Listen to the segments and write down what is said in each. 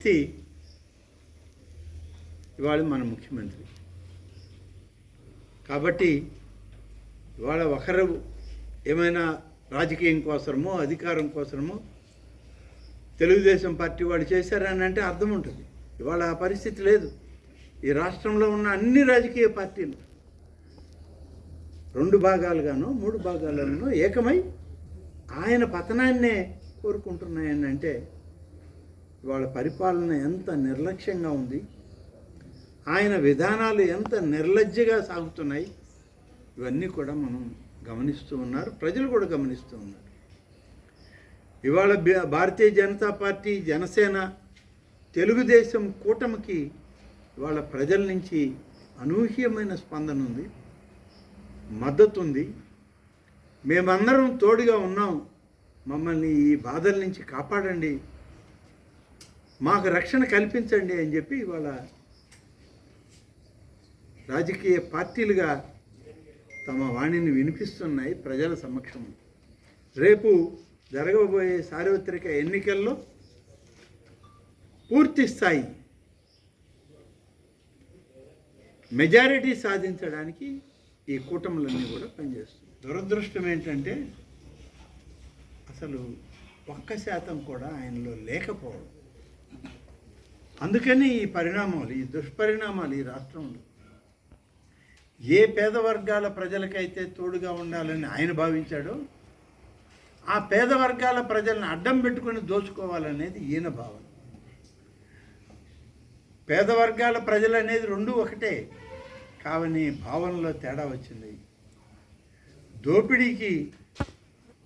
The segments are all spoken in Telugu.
వ్యక్తి ఇవాళ మన ముఖ్యమంత్రి. కాబట్టి ఇవాళ ఒకరు ఏమైనా రాజకీయం కోసమో అధికారం కోసమో తెలుగుదేశం పార్టీ వాళ్ళు చేశారని అంటే అర్థం ఉంటుంది. ఇవాళ ఆ పరిస్థితి లేదు. ఈ రాష్ట్రంలో ఉన్న అన్ని రాజకీయ పార్టీలు రెండు భాగాలుగానో మూడు భాగాలనో ఏకమై ఆయన పతనాన్నే కోరుకుంటున్నాయని అంటే వాళ్ళ పరిపాలన ఎంత నిర్లక్ష్యంగా ఉంది ఆయన విధానాలు ఎంత నిర్లజ్జగా సాగుతున్నాయి ఇవన్నీ కూడా మనం గమనిస్తూ ఉన్నారు ప్రజలు కూడా గమనిస్తూ ఉన్నారు. ఇవాళ భారతీయ జనతా పార్టీ జనసేన తెలుగుదేశం కూటమికి ఇవాళ ప్రజల నుంచి అనూహ్యమైన స్పందన ఉంది మద్దతు ఉంది. మేమందరం తోడుగా ఉన్నాం మమ్మల్ని ఈ బాధల నుంచి కాపాడండి మాకు రక్షణ కల్పించండి అని చెప్పి ఇవాళ రాజకీయ పార్టీలుగా తమ వాణిని వినిపిస్తున్నాయి ప్రజల సమక్షం. రేపు జరగబోయే సార్వత్రిక ఎన్నికల్లో పూర్తి స్థాయి మెజారిటీ సాధించడానికి ఈ కూటములన్నీ కూడా పనిచేస్తుంది దురదృష్టం ఏంటంటే అసలు ఒక్క శాతం కూడా ఆయనలో లేకపోవడం. అందుకని ఈ పరిణామాలు ఈ దుష్పరిణామాలు ఈ రాష్ట్రంలో. ఏ పేద వర్గాల ప్రజలకైతే తోడుగా ఉండాలని ఆయన భావించాడో ఆ పేద వర్గాల ప్రజలను అడ్డం పెట్టుకొని దోచుకోవాలనేది ఈయన భావన. పేద వర్గాల ప్రజలు అనేది రెండు ఒకటే కావని భావనలో తేడా వచ్చింది. దోపిడీకి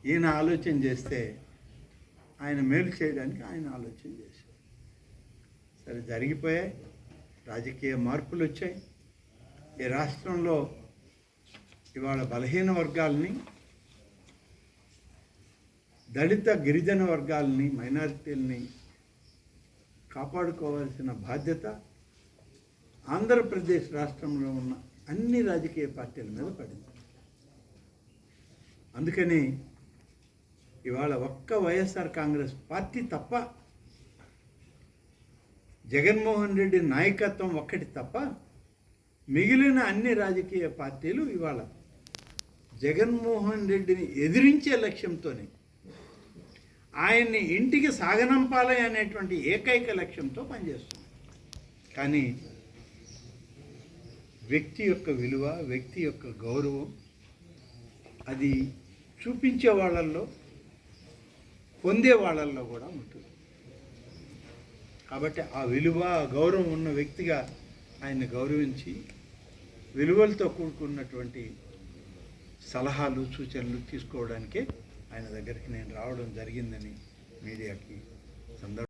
ఈయన ఆలోచన చేస్తే ఆయన మేలు చేయడానికి ఆయన ఆలోచన చేశారు. సరే జరిగిపోయాయి. రాజకీయ మార్పులు వచ్చాయి. ఈ రాష్ట్రంలో ఇవాళ బలహీన వర్గాలని దళిత గిరిజన వర్గాలని మైనారిటీలని కాపాడుకోవాల్సిన బాధ్యత ఆంధ్రప్రదేశ్ రాష్ట్రంలో ఉన్న అన్ని రాజకీయ పార్టీల మీద పడింది. అందుకని ఇవాళ ఒక్క వైఎస్ఆర్ కాంగ్రెస్ పార్టీ తప్ప జగన్మోహన్ రెడ్డి నాయకత్వం ఒక్కటి తప్ప మిగిలిన అన్ని రాజకీయ పార్టీలు ఇవాళ జగన్మోహన్ రెడ్డిని ఎదిరించే లక్ష్యంతోనే ఆయన్ని ఇంటికి సాగనంపాలి అనేటువంటి ఏకైక లక్ష్యంతో పనిచేస్తుంది కానీ వ్యక్తి యొక్క విలువ వ్యక్తి యొక్క గౌరవం అది చూపించే వాళ్ళల్లో పొందే వాళ్ళల్లో కూడా ఉంటుంది. కాబట్టి ఆ విలువ గౌరవం ఉన్న వ్యక్తిగా ఆయన్ని గౌరవించి విలువలతో కూడుకున్నటువంటి సలహాలు సూచనలు తీసుకోవడానికే ఆయన దగ్గరికి నేను రావడం జరిగిందని మీడియాకి సందర్భం